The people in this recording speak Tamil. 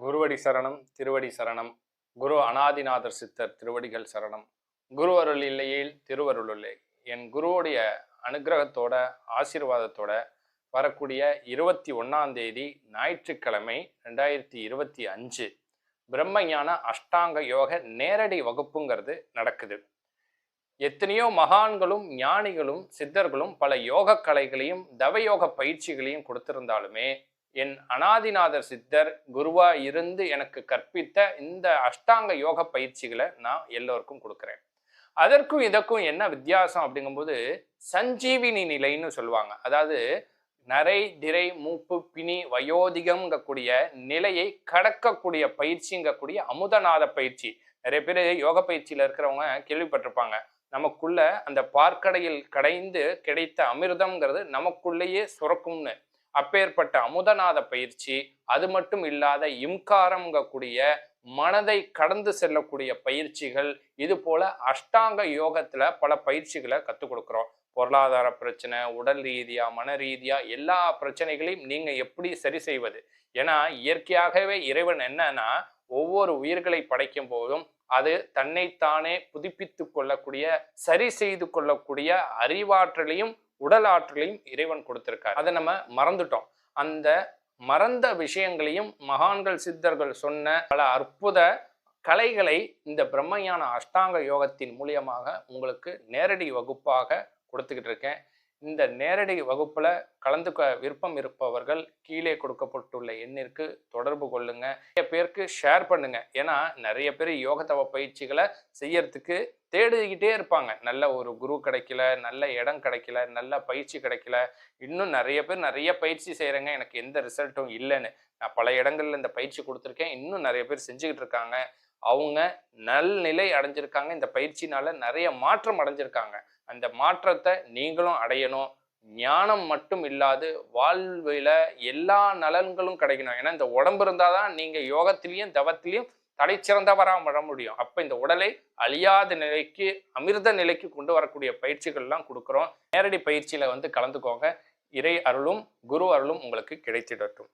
குருவடி சரணம் திருவடி சரணம். குரு அனாதிநாதர் சித்தர் திருவடிகள் சரணம். குரு அருள் இல்லையில் திருவருள் இல்லை. என் குருவுடைய அனுகிரகத்தோட ஆசீர்வாதத்தோட வரக்கூடிய இருபத்தி ஒன்றாம் தேதி ஞாயிற்றுக்கிழமை ரெண்டாயிரத்தி இருபத்தி அஞ்சு பிரம்மஞான அஷ்டாங்க யோக நேரடி வகுப்புங்கிறது நடக்குது. எத்தனையோ மகான்களும் ஞானிகளும் சித்தர்களும் பல யோக கலைகளையும் தவயோக பயிற்சிகளையும் கொடுத்திருந்தாலுமே என் அனாதிநாதர் சித்தர் குருவா இருந்து எனக்கு கற்பித்த இந்த அஷ்டாங்க யோக பயிற்சிகளை நான் எல்லோருக்கும் கொடுக்குறேன். அதற்கும் இதற்கும் என்ன வித்தியாசம் அப்படிங்கும்போது சஞ்சீவினி நிலைன்னு சொல்லுவாங்க. அதாவது நரை திரை மூப்பு பிணி வயோதிகம்ங்கக்கூடிய நிலையை கடக்கக்கூடிய பயிற்சிங்கக்கூடிய அமுதநாத பயிற்சி. நிறைய பேர் யோக பயிற்சியில் இருக்கிறவங்க கேள்விப்பட்டிருப்பாங்க. நமக்குள்ள அந்த பார்க்கடையில் கடைந்து கிடைத்த அமிர்தம்ங்கிறது நமக்குள்ளேயே சுரக்கும்னு. அப்பேற்பட்ட அமுதநாத பயிற்சி அது மட்டும் இல்லாத இம்காரம்ங்கக்கூடிய மனதை கடந்து செல்லக்கூடிய பயிற்சிகள் இது போல அஷ்டாங்க யோகத்துல பல பயிற்சிகளை கற்றுக் கொடுக்குறோம். பொருளாதார பிரச்சனை உடல் ரீதியா மன ரீதியா எல்லா பிரச்சனைகளையும் நீங்க எப்படி சரி செய்வது? ஏன்னா இயற்கையாகவே இறைவன் என்னன்னா ஒவ்வொரு உயிர்களை படைக்கும் போதும் அது தன்னைத்தானே புதுப்பித்து கொள்ளக்கூடிய சரி செய்து கொள்ளக்கூடிய அறிவாற்றலையும் உடல் ஆற்றலையும் இறைவன் கொடுத்திருக்கார். அதை நம்ம மறந்துட்டோம். அந்த மறந்த விஷயங்களையும் மகான்கள் சித்தர்கள் சொன்ன பல அற்புத கலைகளை இந்த பிரம்மையான அஷ்டாங்க யோகத்தின் மூலியமாக உங்களுக்கு நேரடி வகுப்பாக கொடுத்துக்கிட்டு இருக்கேன். இந்த நேரடி வகுப்பில் கலந்துக்க விருப்பம் இருப்பவர்கள் கீழே கொடுக்கப்பட்டுள்ள எண்ணிற்கு தொடர்பு கொள்ளுங்க. நிறைய பேருக்கு ஷேர் பண்ணுங்க. ஏன்னா நிறைய பேர் யோகத்தவ பயிற்சிகளை செய்யறதுக்கு தேடிக்கிட்டே இருப்பாங்க. நல்ல ஒரு குரு கிடைக்கல நல்ல இடம் கிடைக்கல நல்ல பயிற்சி கிடைக்கல. இன்னும் நிறைய பேர் நிறைய பயிற்சி செய்கிறேங்க எனக்கு எந்த ரிசல்ட்டும் இல்லைன்னு. நான் பல இடங்கள்ல இந்த பயிற்சி கொடுத்துருக்கேன். இன்னும் நிறைய பேர் செஞ்சுக்கிட்டு இருக்காங்க. அவங்க நல்நிலை அடைஞ்சிருக்காங்க. இந்த பயிற்சினால நிறைய மாற்றம் அடைஞ்சிருக்காங்க. அந்த மாற்றத்தை நீங்களும் அடையணும். ஞானம் மட்டும் இல்லாது வாழ்வில் எல்லா நலன்களும் கிடைக்கணும். ஏன்னா இந்த உடம்பு இருந்தால் தான் நீங்கள் யோகத்திலையும் தவத்திலையும் தலை சிறந்தவராக வர முடியும். அப்போ இந்த உடலை அழியாத நிலைக்கு அமிர்த நிலைக்கு கொண்டு வரக்கூடிய பயிற்சிகள்லாம் கொடுக்குறோம். நேரடி பயிற்சியில் வந்து கலந்துக்கோங்க. இறை அருளும் குரு அருளும் உங்களுக்கு கிடைத்திடட்டும்.